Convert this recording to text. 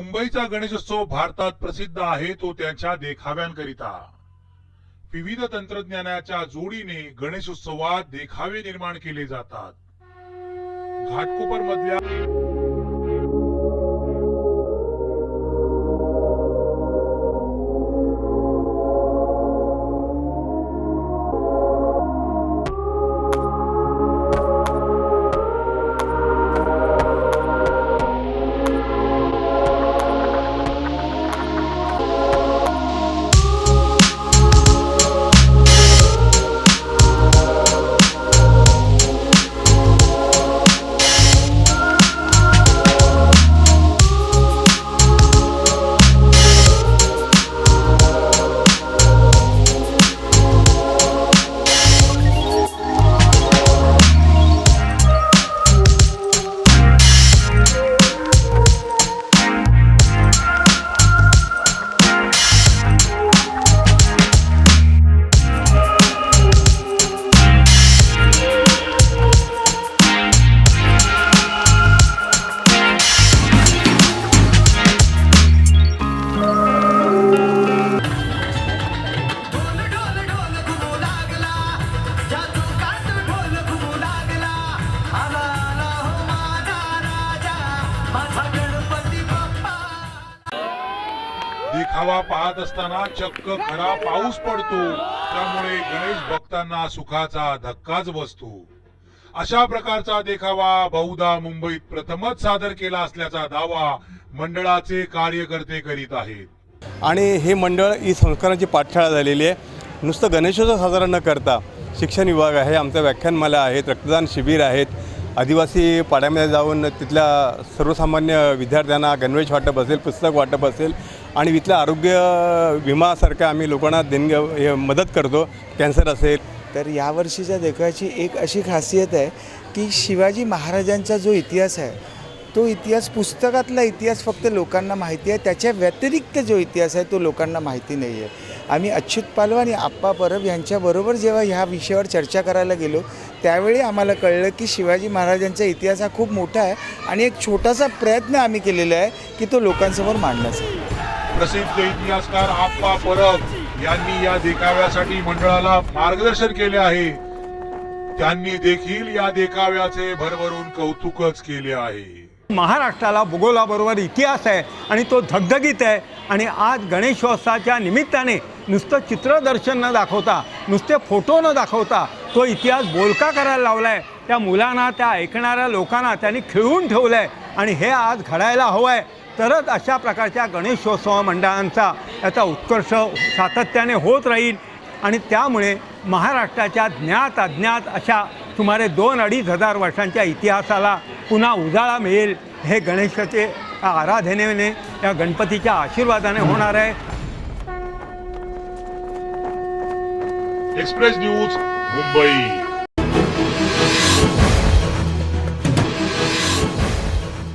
मुंबईचा गणेशोत्सव भारतात प्रसिद्ध आहे तो त्याच्या देखाव्यांकरिता. विविध तंत्रज्ञानाच्या जोडीने गणेशोत्सवात देखावे निर्माण केले जातात. घाटकोपर मधल्या देखावा पाहत असताना चक्क खरा पाऊस पडतो. त्यामुळे गणेश भक्तांना सुखाचा धक्काच बसतो. अशा प्रकारचा देखावा बहुधा मुंबईत प्रथमच सादर केला असल्याचा दावा मंडळाचे कार्यकर्ते करीत आहेत. आणि हे मंडळ ही संस्काराची पाठशाळा झालेली आहे. नुसतं गणेशोत्सव साजरा न करता शिक्षण विभाग आहे आमचं व्याख्यानमाला आहेत रक्तदान शिबिर आहेत आदिवासी पाड्यामध्ये जाऊन तिथल्या सर्वसामान्य विद्यार्थ्यांना गणवेश वाटप असेल पुस्तक वाटप असेल आणि इथल्या आरोग्य विमासारख्या आम्ही लोकांना देणग्या मदत करतो कॅन्सर असेल. तर यावर्षीच्या देखाची एक अशी खासियत आहे की शिवाजी महाराजांचा जो इतिहास आहे तो इतिहास पुस्तकातला इतिहास फक्त लोकांना माहिती आहे त्याच्या व्यतिरिक्त जो इतिहास आहे तो लोकांना माहिती नाही आहे आम्ही अच्युत पालव आणि आप्पा परब यांच्याबरोबर जेव्हा ह्या विषयावर चर्चा करायला गेलो त्यावेळी आम्हाला कळलं की शिवाजी महाराजांचा इतिहास हा खूप मोठा आहे आणि एक छोटासा प्रयत्न आम्ही केलेला आहे की तो लोकांसमोर मांडण्याचा प्रसिद्ध इतिहासकार आप्पा परब यांनी या देखाव्यासाठी मंडळाला मार्गदर्शन केले आहे. त्यांनी देखील या देखाव्याचे भरभरून कौतुकच केले आहे. महाराष्ट्राला भूगोलाबरोबर इतिहास आहे आणि तो धगधगीत आहे. आणि आज गणेशोत्सवाच्या निमित्ताने नुसतं चित्रदर्शन न दाखवता नुसते फोटो न दाखवता तो इतिहास बोलका करायला लावला आहे त्या मुलांना त्या ऐकणाऱ्या लोकांना त्यांनी खिळवून ठेवलं आहे आणि हे आज घडायला हवं आहे तरच अशा प्रकारच्या गणेशोत्सव मंडळांचा याचा उत्कर्ष सातत्याने होत राहील. आणि त्यामुळे महाराष्ट्राच्या ज्ञात अज्ञात अशा सुमारे दोन अडीच हजार वर्षांच्या इतिहासाला पुन्हा उजाळा मिळेल हे गणेशाचे आराधनेने या गणपतीच्या आशीर्वादाने होणार आहे. Express news Mumbai